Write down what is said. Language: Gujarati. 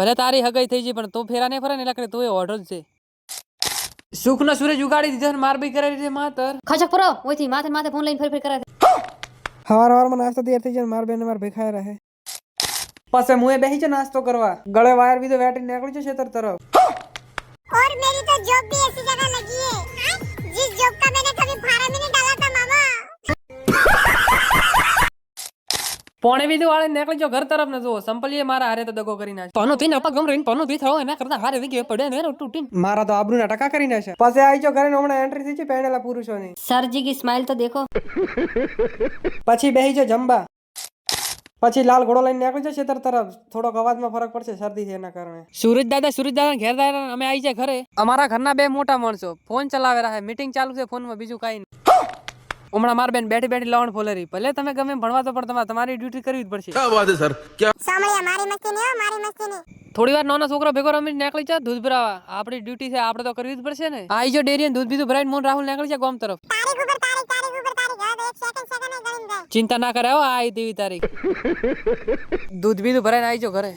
ભલે તારી હગાઈ થઈ જઈ પણ તું ફેરા નહીં ફરે ને એટલે તું એ જ છે. સુખ નો સૂરજ ઉગાડી દીધો ને માર બી કરાવી દીધે માતર. ખચક પરો ઓયથી માથે માથે ફોન લઈને ફરી ફરી કરે હવાર હવારમાં નાસ્તો તૈયાર થઈ જાય માર બેન માર ભેખાય રહે. પાસે મુએ બેહી છે નાસ્તો કરવા. ગળે વાયર બીજો વેટી નીકળી છે ખેતર તરફ. પોણેવી વાળે નીકળી જો ઘર તરફ ને જો સંપલીએ મારા હારે તો દગો કરી નાખે પનો થી અપા ગમ રહીને પનો થી થયો એના કરતા હારે વીગે પડે ને તૂટી મારા તો આબરૂ ના ટકા કરી નાખે પછી આવી જો ઘરે હમણાં એન્ટ્રી થઈ છે પહેરેલા પુરુષો ની સરજી કી સ્માઈલ તો દેખો. પછી બેહી જો જંબા. પછી લાલ ઘોડો લઈને નીકળી જશે તર તરફ. થોડોક અવાજમાં ફરક પડશે શરદી છે એના કારણે. સુરજ દાદા સુરજ દાદા ઘેર અમે આવી જાય ઘરે. અમારા ઘરના બે મોટા માણસો. ફોન ચલાવે રહ્યા મીટિંગ ચાલુ છે ફોનમાં બીજું કાંઈ નહીં. હમણાં માર બેન બેઠી બેઠી લવણ ફોલેરી. ભલે તમે ગમે ભણવા તો પણ તમારી ડ્યુટી કરવી જ પડશે. ક્યાં વાત છે સર? ક્યાં? સાંભળ્યા મારી મસ્તી નહીં મારી મસ્તી નહીં. થોડી વાર નાનો છોકરો ભેગો રમી નીકળી જા દૂધ ભરાવા. આપણી ડ્યુટી છે આપણે તો કરવી જ પડશે ને. આઈ જો ડેરી દૂધ બીધું ભરાઈને મોન રાહુલ નીકળી જા ગામ તરફ. તારીખ ઉપર તારીખ તારીખ ઉપર તારીખ. હવે એક સેકન્ડ સેકન્ડ ચિંતા ના કરાવો આ દેવી તારી દૂધ બીધું ભરાઈને આવી જો ઘરે.